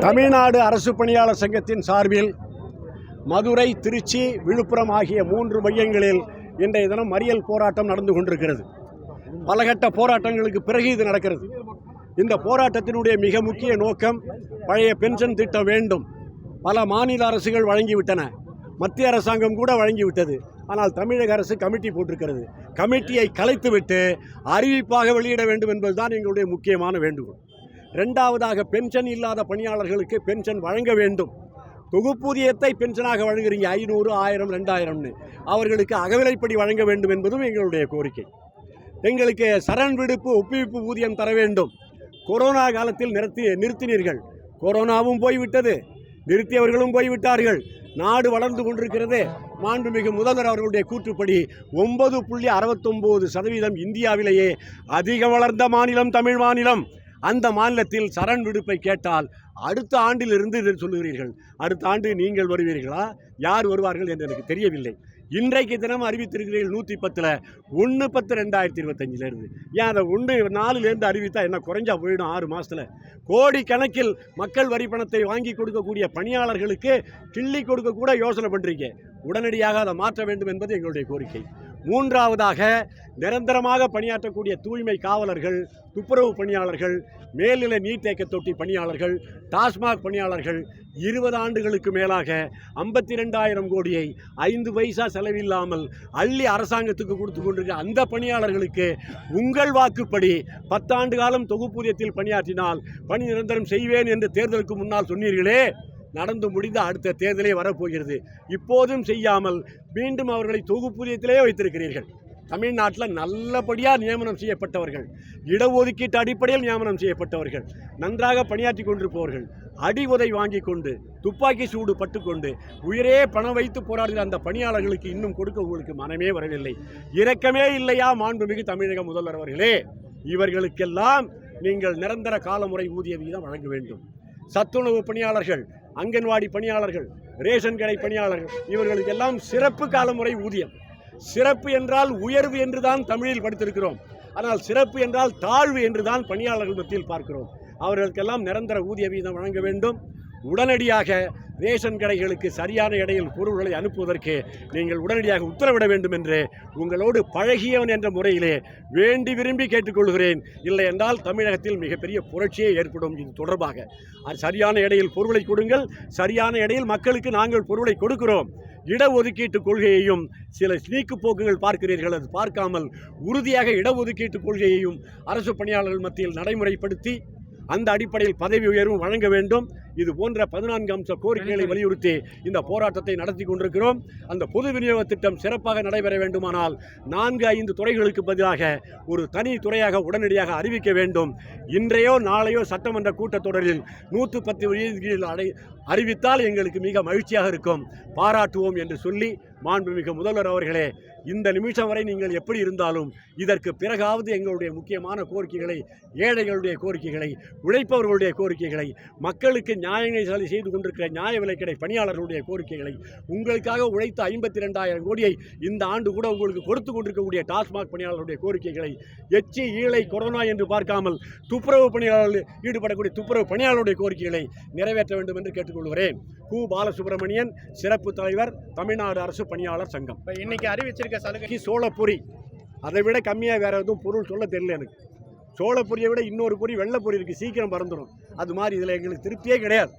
தமிழ்நாடு அரசு பணியாளர் சங்கத்தின் சார்பில் மதுரை திருச்சி விழுப்புரம் ஆகிய மூன்று மையங்களில் இன்றைய தினம் மறியல் போராட்டம் நடந்து கொண்டிருக்கிறது. பலகட்ட போராட்டங்களுக்கு பிறகு இது நடக்கிறது. இந்த போராட்டத்தினுடைய மிக முக்கிய நோக்கம் பழைய பென்ஷன் திட்டம் வேண்டும். பல மாநில அரசுகள் வழங்கிவிட்டன. மத்திய அரசாங்கம் கூட வழங்கிவிட்டது. ஆனால் தமிழக அரசு கமிட்டி போட்டிருக்கிறது. கமிட்டியை கலைத்துவிட்டு அறிவிப்பாக வெளியிட வேண்டும் என்பதுதான் எங்களுடைய முக்கியமான வேண்டுகோள். ரெண்டாவதாக பென்ஷன் இல்லாத பணியாளர்களுக்கு பென்ஷன் வழங்க வேண்டும். தொகுப்பூதியத்தை பென்ஷனாக வழங்குறீங்க. ஐநூறு ஆயிரம் ரெண்டாயிரம்னு. அவர்களுக்கு அகவிலைப்படி வழங்க வேண்டும் என்பதும் எங்களுடைய கோரிக்கை. எங்களுக்கு சரண் விடுப்பு ஒப்புவிப்பு ஊதியம் தர வேண்டும். கொரோனா காலத்தில் நிறுத்தி நிறுத்தினீர்கள். கொரோனாவும் போய்விட்டது. நிறுத்தியவர்களும் போய்விட்டார்கள். நாடு வளர்ந்து கொண்டிருக்கிறது. மாண்புமிகு முதல்வர் அவர்களுடைய கூற்றுப்படி ஒன்பது புள்ளி அறுபத்தொம்போது சதவீதம் இந்தியாவிலேயே அதிக வளர்ந்த மாநிலம் தமிழ் மாநிலம். அந்த மாநிலத்தில் சரண் விடுப்பை கேட்டால் அடுத்த ஆண்டிலிருந்து சொல்லுகிறீர்கள். அடுத்த ஆண்டு நீங்கள் வருவீர்களா? யார் வருவார்கள் என்று எனக்கு தெரியவில்லை. இன்றைக்கு தினம் அறிவித்திருக்கிறீர்கள் நூற்றி பத்தில். ஒன்று பத்து ரெண்டாயிரத்தி இருபத்தஞ்சிலேருந்து ஏன் அதை ஒன்று நாலுலேருந்து அறிவித்தா என்ன குறைஞ்சா போயிடும் ஆறு மாதத்தில் கோடி கணக்கில் மக்கள் வரி பணத்தை வாங்கி கொடுக்கக்கூடிய பணியாளர்களுக்கு கிள்ளி கொடுக்க கூட யோசனை பண்ணுறீங்க உடனடியாக அதை மாற்ற வேண்டும் என்பது எங்களுடைய கோரிக்கை. மூன்றாவதாக நிரந்தரமாக பணியாற்றக்கூடிய தூய்மை காவலர்கள் துப்புரவு பணியாளர்கள் மேல்நிலை நீர்த்தேக்க தொட்டி பணியாளர்கள் டாஸ்மாக் பணியாளர்கள் இருபது ஆண்டுகளுக்கு மேலாக ஐம்பத்தி ரெண்டாயிரம் கோடியை ஐந்து பைசா செலவில்லாமல் அள்ளி அரசாங்கத்துக்கு கொடுத்து கொண்டிருக்க அந்த பணியாளர்களுக்கு உங்கள் வாக்குப்படி பத்தாண்டு காலம் தொகுப்பூதியத்தில் பணியாற்றினால் பணி நிரந்தரம் செய்வேன் என்று தேர்தலுக்கு முன்னால் சொன்னீர்களே. நடந்து முடிந்த அடுத்த தேர்தலே வரப்போகிறது. இப்போதும் செய்யாமல் மீண்டும் அவர்களை தொகுப்பூதியத்திலேயே வைத்திருக்கிறீர்கள். தமிழ்நாட்டில் நல்லபடியாக நியமனம் செய்யப்பட்டவர்கள் இடஒதுக்கீட்டு அடிப்படையில் நியமனம் செய்யப்பட்டவர்கள் நன்றாக பணியாற்றி கொண்டிருப்பவர்கள் அடி உதை வாங்கி கொண்டு துப்பாக்கி சூடு பட்டுக்கொண்டு உயிரே பணம் வைத்து போராடுகிற அந்த பணியாளர்களுக்கு இன்னும் கொடுக்க உங்களுக்கு மனமே வரவில்லை. இரக்கமே இல்லையா மாண்புமிகு தமிழக முதல்வர் அவர்களே? இவர்களுக்கெல்லாம் நீங்கள் நிரந்தர காலமுறை ஊதிய விகிதம் வழங்க வேண்டும். சத்துணவு பணியாளர்கள் அங்கன்வாடி பணியாளர்கள் ரேஷன் கடை பணியாளர்கள் இவர்களுக்கெல்லாம் சிறப்பு காலமுறை ஊதியம். சிறப்பு என்றால் உயர்வு என்று தான் தமிழில் படித்திருக்கிறோம். ஆனால் சிறப்பு என்றால் தாழ்வு என்று தான் பணியாளர்கள் மத்தியில் பார்க்கிறோம். அவர்களுக்கெல்லாம் நிரந்தர ஊதிய வீதம் வழங்க வேண்டும். உடனடியாக ரேஷன் கடைகளுக்கு சரியான இடையில் பொருள்களை அனுப்புவதற்கு நீங்கள் உடனடியாக உத்தரவிட வேண்டும் என்று உங்களோடு பழகியவன் என்ற முறையிலே வேண்டி விரும்பி கேட்டுக்கொள்கிறேன். இல்லை என்றால் தமிழகத்தில் மிகப்பெரிய புரட்சியே ஏற்படும். இது தொடர்பாக அது சரியான இடையில் பொருளை கொடுங்கள். சரியான இடையில் மக்களுக்கு நாங்கள் பொருளை கொடுக்கிறோம். இடஒதுக்கீட்டு கொள்கையையும் சில ஸ்னீக்கு போக்குகள் பார்க்கிறீர்கள். அது பார்க்காமல் உறுதியாக இடஒதுக்கீட்டு கொள்கையையும் அரசு பணியாளர்கள் மத்தியில் நடைமுறைப்படுத்தி அந்த அடிப்படையில் பதவி உயர்வும் வழங்க வேண்டும். இது போன்ற பதினான்கு அம்ச கோரிக்கைகளை வலியுறுத்தி இந்த போராட்டத்தை நடத்தி கொண்டிருக்கிறோம். அந்த பொது விநியோக திட்டம் சிறப்பாக நடைபெற வேண்டுமானால் நான்கு ஐந்து துறைகளுக்கு பதிலாக ஒரு தனி துறையாக உடனடியாக அறிவிக்க வேண்டும். இன்றையோ நாளையோ சட்டமன்ற கூட்டத்தொடரில் நூற்று பத்து அறிவித்தால் எங்களுக்கு மிக மகிழ்ச்சியாக இருக்கும். பாராட்டுவோம் என்று சொல்லி மாண்புமிகு முதல்வர் அவர்களே இந்த நிமிஷம் வரை நீங்கள் எப்படி இருந்தாலும் இதற்கு பிறகாவது எங்களுடைய முக்கியமான கோரிக்கைகளை ஏழைகளுடைய கோரிக்கைகளை உழைப்பவர்களுடைய கோரிக்கைகளை மக்களுக்கு நியாயங்களை செய்து கொண்டிருக்கிற நியாய விலைக்கடை பணியாளர்களுடைய கோரிக்கைகளை உங்களுக்காக உழைத்த ஐம்பத்தி ரெண்டாயிரம் கோடியை இந்த ஆண்டு கூட உங்களுக்கு கொடுத்து கொண்டிருக்கக்கூடிய டாஸ்மாக் பணியாளர்களுடைய கோரிக்கைகளை எச்சி ஈழை கொரோனா என்று பார்க்காமல் துப்புரவு பணியாளர்கள் ஈடுபடக்கூடிய துப்புரவு பணியாளர்களுடைய கோரிக்கைகளை நிறைவேற்ற வேண்டும் என்று கேட்டுக்கொள்கிறேன். கு. பாலசுப்ரமணியன் சிறப்பு தலைவர் தமிழ்நாடு அரசு பணியாளர் சங்கம். இப்ப இன்னைக்கு அறிவிச்சிருக்க சலுகை சோளப்பொரி அதை விட கம்மியாக வேறு எதுவும் பொருள் சொல்ல தெரியல எனக்கு. சோளப்பொரியை விட இன்னொரு பொரி வெள்ளைப்பொரி இருக்குது சீக்கிரம் பறந்துடும் அது மாதிரி இதில் எங்களுக்கு திருப்தியே கிடையாது.